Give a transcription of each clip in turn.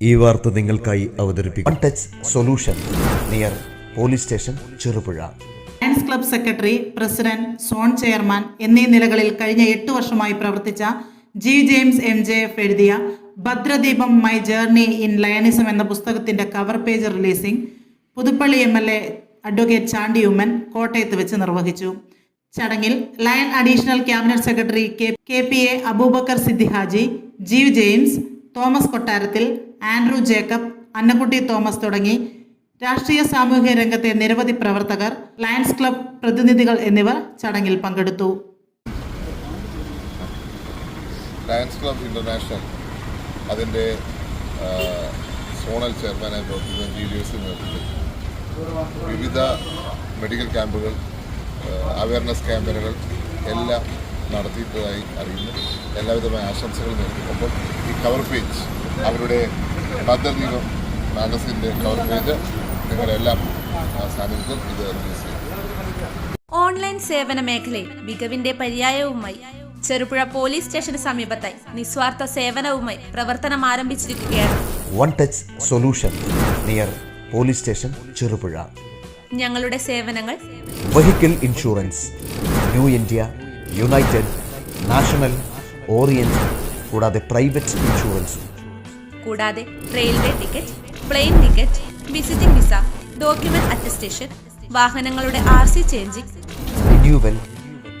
ഈ വാർത്ത നിങ്ങൾക്കായി അവതരിപ്പിക്കും. Touch solution near police station Cherupuzha Lions club secretary president zone chairman എന്നീ നിലകളിൽ കഴിഞ്ഞ എട്ട് വർഷമായി പ്രവർത്തിച്ച G James M J F എഴുതിയ Bhadradeepam my journey in Lionism എന്ന പുസ്തകത്തിന്റെ cover page releasing Puthuppally M L A advocate Chandy Oommen കോട്ടയത്ത് വെച്ച് നിർവഹിച്ചു. ചടങ്ങിൽ lion additional cabinet secretary K K P A Aboobacker Siddihaji Jeev James Thomas Kottarathil Andrew Jacob Annakutty Thomas തുടങ്ങി രാഷ്ട്രീയ സാമൂഹ്യ രംഗത്തെ നിരവധി പ്രവർത്തകർ ലയൺസ് ക്ലബ് പ്രതിനിധികൾ എന്നിവർ ചടങ്ങിൽ പങ്കെടുത്തു. ലയൺസ് ക്ലബ് ഇന്റർനാഷണൽ അതിന്റെ സോണൽ ചെയർമാനായി പ്രവർത്തിക്കുന്ന ജി ഡി എസ് വിവിധ മെഡിക്കൽ ക്യാമ്പുകൾ അവയർനെസ് ക്യാമ്പയിനുകൾ എല്ലാം നടത്തിയിട്ടതായി അറിയുന്നു. എല്ലാവിധമായ ആശംസകൾ നേരുന്നു ഒപ്പം ഈ കവർ പേജ് അവരുടെ ഭദ്രദീപം മാഗസിന്റെ കവർ പേജ് നിങ്ങളെല്ലാം ആ, സാന്നിധ്യത്തിൽ ഇത് റിലീസ് ചെയ്യും. ഓൺലൈൻ സേവന മേഖലയിൽ മികവിന്റെ പര്യായവുമായി ചെറുപുഴ പോലീസ് സ്റ്റേഷന് സമീപത്തായി നിസ്വാർത്ഥ സേവനവുമായി പ്രവർത്തനം ആരംഭിച്ചിരിക്കുകയാണ്. One touch solution near police station Cherupuzha ഞങ്ങളുടെ സേവനങ്ങൾ vehicle insurance New India United National Orient കൂടാതെ പ്രൈവറ്റ് ഇൻഷുറൻസ്. കൂടാതെ railway ticket plane ticket visiting visa document attestation വാഹനങ്ങളുടെ ആർ സി ചേഞ്ചിങ് റിന്യൂവൽ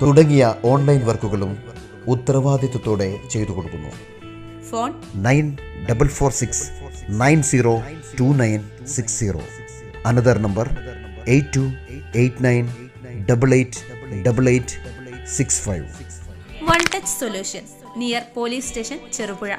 തുടങ്ങിയ ഓൺലൈൻ വർക്കുകളും ഉത്തരവാദിത്വത്തോടെ ചെയ്തു കൊടുക്കുന്നു. Phone nine double four six nine zero two nine six zero. Another number eight two eight nine double eight double eight six five. One touch solution near police station Cherupuzha.